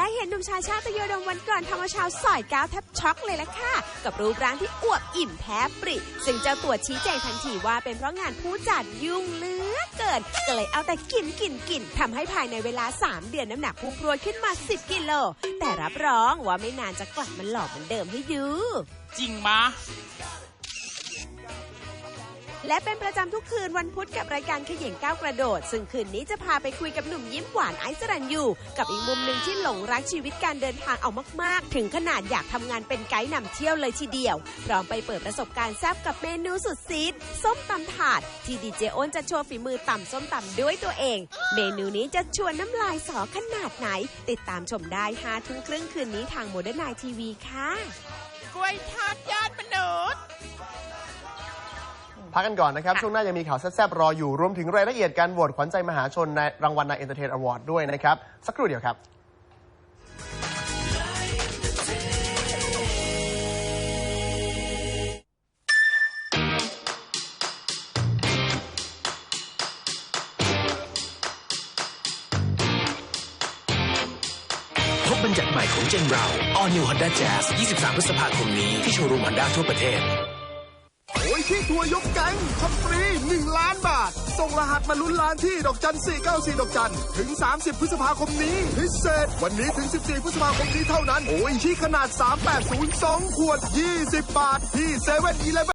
ได้เห็นหนุ่มชายชาติโยดมวันก่อนทำเอาชาวสอยก้าวแทบช็อกเลยล่ะค่ะ กับรูปร่างที่อวบอิ่มแทบปริ ซึ่งเจ้าตัวชี้แจงทันทีว่าเป็นเพราะงานผู้จัดยุ่งเลือเกินก็เลยเอาแต่กินกินกินทำให้ภายในเวลา 3 เดือนน้ำหนักพุ่งพรวดขึ้นมา 10 กิโล แต่รับรองว่าไม่นานจะกลับมาหล่อเหมือนเดิมให้ดูจริงมะ และเป็นประจำทุกคืนวันพุธกับรายการขย่งก้าวกระโดด ซึ่งคืนนี้จะพาไปคุยกับหนุ่มยิ้มหวานไอซ์รันยูกับอีกมุมหนึ่งที่หลงรักชีวิตการเดินทางเอามาก ๆ ถึงขนาดอยากทำงานเป็นไกด์นำเที่ยวเลยทีเดียว พร้อมไปเปิดประสบการณ์แซ่บกับเมนูสุดซีดส้มตำถาด ที่ดีเจอ้นจะโชว์ฝีมือตำส้มตำด้วยตัวเอง เมนูนี้จะชวนน้ำลายสอขนาดไหน ติดตามชมได้ห้าทุ่มครึ่งคืนนี้ทางโมเดิร์นไนทีวีค่ะกล้วยทอดยอดมนุษย์ พักกันก่อนนะครับค่ะช่วงหน้ายังมีข่าวแซ่บๆรออยู่ รวมถึงรายละเอียดการโหวตขวัญใจมหาชนในรางวัลนายเอนเตอร์เทนอวอร์ดด้วยนะครับ สักครู่เดียวครับพบบัญญัติใหม่ของเจนเรา All New Honda Jazz 23 พฤษภาคมนี้ ที่โชว์รูม Honda ทั่วประเทศโอ้ย ที่ทัวร์ยกแก๊งช็อปฟรี 1 ล้านบาท ส่งรหัสมาลุ้นล้านที่ดอกจัน 494 ดอกจัน ถึง 30 พฤษภาคมนี้ พิเศษ วันนี้ถึง 14 พฤษภาคมนี้เท่านั้น โอ้ยที่ขนาด 380 2 ขวด 20 บาท ที่เซเว่นอีเลฟ